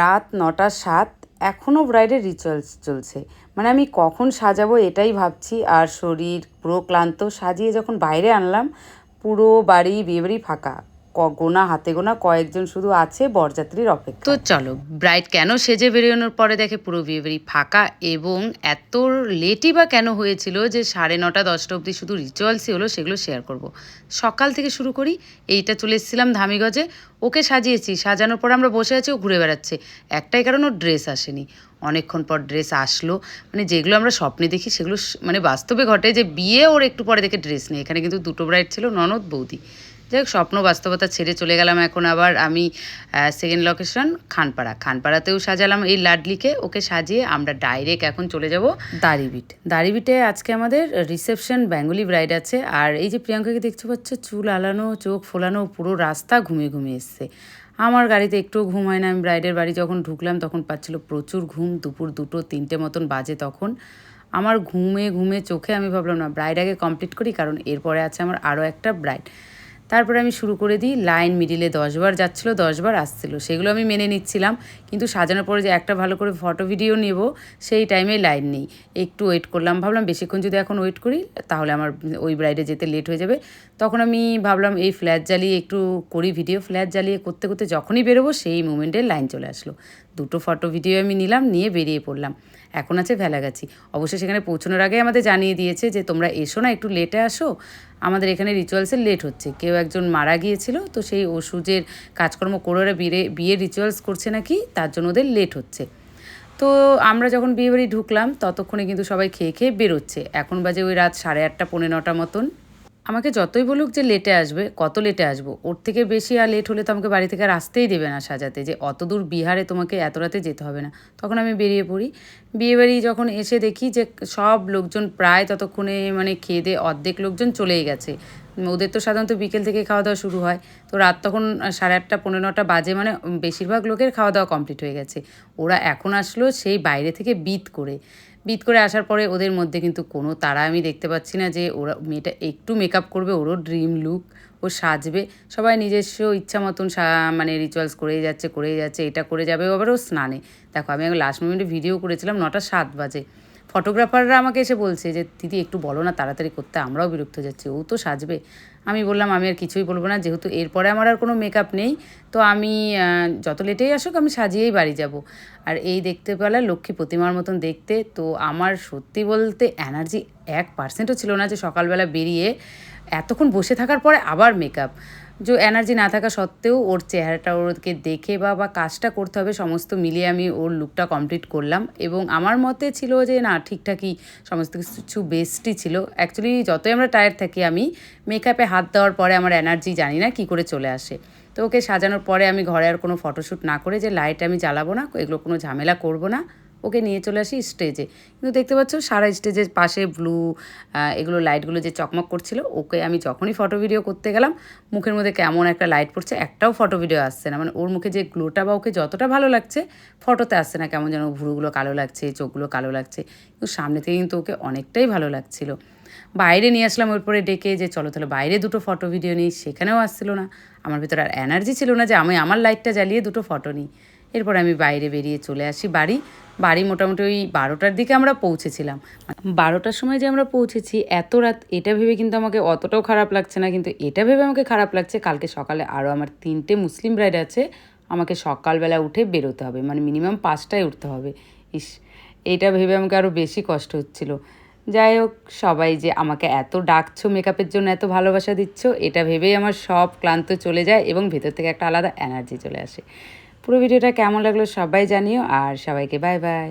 রাত নটা সাত এখনও ব্রাইডের রিচুয়ালস চলছে। মানে আমি কখন সাজাবো এটাই ভাবছি, আর শরীর পুরো ক্লান্ত, সাজিয়ে যখন বাইরে আনলাম, পুরো বাড়ি বিয়েবাড়ি ফাঁকা। ক গোনা, হাতে গোনা, কয়েকজন শুধু আছে বরযাত্রীর অপেক্ষা তো চলো ব্রাইড কেন সেজে বেরোনোর পরে দেখে পুরো বিয়েবাড়ি ফাঁকা এবং এত লেটই বা কেন হয়েছিল যে সাড়ে নটা, দশটা অবধি শুধু রিচুয়ালসই হলো সেগুলো শেয়ার করব। সকাল থেকে শুরু করি, এইটা চলে এসেছিলাম ধামিগজে। ওকে সাজিয়েছি, সাজানোর পর আমরা বসে আছি, ও ঘুরে বেড়াচ্ছে। একটাই কারণ, ওর ড্রেস আসেনি। অনেকক্ষণ পর ড্রেস আসলো। মানে যেগুলো আমরা স্বপ্নে দেখি, সেগুলো মানে বাস্তবে ঘটে যে বিয়ে, ওর একটু পরে দেখে ড্রেস নেই। এখানে কিন্তু দুটো ব্রাইড ছিল, ননদ, বৌদি। যাই হোক, স্বপ্ন বাস্তবতা ছেড়ে চলে গেলাম এখন আবার আমি সেকেন্ড লোকেশন খানপাড়া। খানপাড়াতেও সাজালাম এই লাডলিকে, ওকে সাজিয়ে আমরা ডাইরেক্ট এখন চলে যাব দাড়িবিট। দাড়িবিটে আজকে আমাদের রিসেপশন বেঙ্গলি ব্রাইড আছে, আর এই যে প্রিয়াঙ্কাকে দেখতে পাচ্ছ, চুল আলানো, চোখ ফোলানো, পুরো রাস্তা ঘুমিয়ে ঘুমিয়ে এসছে। আমার গাড়িতে একটুও ঘুম হয় না, আমি ব্রাইডের বাড়ি যখন ঢুকলাম তখন পাচ্ছিল প্রচুর ঘুম, দুপুর দুটো, তিনটে মতন বাজে তখন। আমার ঘুমে ঘুমে চোখে আমি ভাবলাম, না ব্রাইড আগে কমপ্লিট করি, কারণ এরপরে আছে আমার আরও একটা ব্রাইড তারপরে আমি শুরু করে দিই, লাইন মিডিলে দশবার যাচ্ছিল, দশবার আসছিল। সেগুলো আমি মেনে নিচ্ছিলাম, কিন্তু সাজানোর পরে যে একটা ভালো করে ফটো ভিডিও নেব, সেই টাইমে লাইন নেই। একটু ওয়েট করলাম, ভাবলাম বেশিক্ষণ যদি এখন ওয়েট করি, তাহলে আমার ওই ব্রাইডে যেতে লেট হয়ে যাবে। তখন আমি ভাবলাম এই ফ্ল্যাট জ্বালিয়ে একটু করি ভিডিও ফ্ল্যাট জ্বালিয়ে করতে করতে যখনই বেরোবো, সেই মোমেন্টে লাইন চলে আসলো। দুটো ফটো ভিডিও আমি নিলাম, নিয়ে বেরিয়ে পড়লাম। এখন আছে ভেলাগাছি। অবশ্যই সেখানে পৌঁছানোর আগে আমাদের জানিয়ে দিয়েছে যে, তোমরা এসো না, একটু লেটে আসো। আমাদের এখানে রিচুয়ালসের লেট হচ্ছে। কেউ একজন মারা গিয়েছিল, তো সেই ওষুধের কাজকর্ম করে ওরা বিয়ে, বিয়ের রিচুয়ালস করছে নাকি, তার জন্য ওদের লেট হচ্ছে। তো আমরা যখন বিয়েবাড়ি ঢুকলাম, ততক্ষণে কিন্তু সবাই খেয়ে খেয়ে বেরোচ্ছে। এখন বাজে ওই রাত সাড়ে আটটা, পৌনে নটা মতন। আমাকে যতই বলুক যে লেটে আসবে, কত লেটে আসব, ওর থেকে বেশি আর লেট হলে তো আমাকে বাড়ি থেকে আর আসতেই দেবে না সাজাতে, যে অত দূর বিহারে তোমাকে এত রাতে যেতে হবে না। তখন আমি বেরিয়ে পড়ি। বিয়েবাড়ি যখন এসে দেখি যে সব লোকজন প্রায় ততক্ষণে মানে খেয়ে দিয়ে অর্ধেক লোকজন চলেই গেছে। ওদের তো সাধারণত বিকেল থেকে খাওয়া দাওয়া শুরু হয়। তো রাত তখন সাড়ে আটটা পনেরো নটা বাজে মানে বেশিরভাগ লোকের খাওয়া দাওয়া কমপ্লিট হয়ে গেছে। ওরা এখন আসলো সেই বাইরে থেকে বিত করে। বিট করে আসার পরে ওদের মধ্যে কিন্তু কোনো তারা আমি দেখতে পাচ্ছি না যে ওরা মেয়েটা একটু মেকআপ করবে, ওরও ড্রিম লুক ও সাজবে। সবাই নিজস্ব ইচ্ছা মতন মানে রিচুয়ালস করেই যাচ্ছে করেই যাচ্ছে, এটা করে যাবে আবার ও স্নানে। দেখো আমি লাস্ট মোমেন্টে ভিডিও করেছিলাম, নটা সাত বাজে। ফটোগ্রাফাররা আমাকে এসে বলছে যে, দিদি, একটু বলো না, তাড়াতাড়ি করতে, আমরাও বিরক্ত যাচ্ছি, ও তো সাজবে। আমি বললাম, আমি আর কিছুই বলব না, যেহেতু এরপরে আমার আর কোনো মেকআপ নেই, তো আমি যত লেটেই আসুক, আমি সাজিয়েই বাড়ি যাব। আর এই দেখতে পেলা লক্ষ্মী প্রতিমার মতন দেখতে, তো আমার সত্যি বলতে এনার্জি এক পার্সেন্টও ছিল না যে সকালবেলা বেরিয়ে এতক্ষণ বসে থাকার পরে আবার মেকআপ যে এনার্জি না থাকা সত্ত্বেও ওর চেহারাটা ওরকে দেখে বা বা কাজটা করতে হবে, সমস্ত মিলিয়ে আমি ওর লুকটা কমপ্লিট করলাম। এবং আমার মতে ছিল যে, না, ঠিকঠাকই সমস্ত কিছু বেস্টই ছিল। অ্যাকচুয়ালি যতই আমরা টায়ার্ড থাকি, আমি মেকআপে হাত দেওয়ার পরে আমার এনার্জি জানি না কী করে চলে আসে। তো ওকে সাজানোর পরে আমি ঘরে আর কোনো ফটোশ্যুট না করে যে লাইট আমি জ্বালাবো না, এগুলো কোনো ঝামেলা করব না। ওকে নিয়ে চলে আসি স্টেজে। কিন্তু দেখতে পাচ্ছ, সারা স্টেজের পাশে ব্লু এগুলো লাইটগুলো যে চকমক করছিল, ওকে আমি যখনই ফটো ভিডিও করতে গেলাম, মুখের মধ্যে কেমন একটা লাইট পড়ছে, একটাও ফটো ভিডিও আসছে না। মানে ওর মুখে যে গ্লোটা বা ওকে যতটা ভালো লাগছে, ফটোতে আসছে না কেমন যেন ভুরুগুলো কালো লাগছে, চোখগুলো কালো লাগছে। কিন্তু সামনে থেকে কিন্তু ওকে অনেকটাই ভালো লাগছিল। বাইরে নিয়ে আসলাম ওর পরে ডেকে যে, চলো তাহলে বাইরে দুটো ফটো ভিডিও নিই। সেখানেও আসছিল না। আমার ভিতরে আর এনার্জি ছিল না যে, আমি আমার লাইটটা জ্বালিয়ে দুটো ফটো নিই। এরপর আমি বাইরে বেরিয়ে চলে আসি বাড়ি। বাড়ি মোটামুটি ওই বারোটার দিকে আমরা পৌঁছেছিলাম। বারোটার সময় যে আমরা পৌঁছেছি, এত রাত, এটা ভেবে কিন্তু আমাকে অতটাও খারাপ লাগছে না, কিন্তু এটা ভেবে আমাকে খারাপ লাগছে, কালকে সকালে আরও আমার তিনটে মুসলিম ব্রাইড আছে, আমাকে সকালবেলা উঠে বেরোতে হবে মানে মিনিমাম পাঁচটায় উঠতে হবে। ইস, এটা ভেবে আমাকে আরও বেশি কষ্ট হচ্ছিল। যাই হোক, সবাই যে আমাকে এত ডাকছো মেকআপের জন্য এত ভালোবাসা দিচ্ছ, এটা ভেবেই আমার সব ক্লান্ত চলে যায় এবং ভেতর থেকে একটা আলাদা এনার্জি চলে আসে। পুরো ভিডিওটা কেমন লাগল সবাই জানিও আর সবাইকে বাই বাই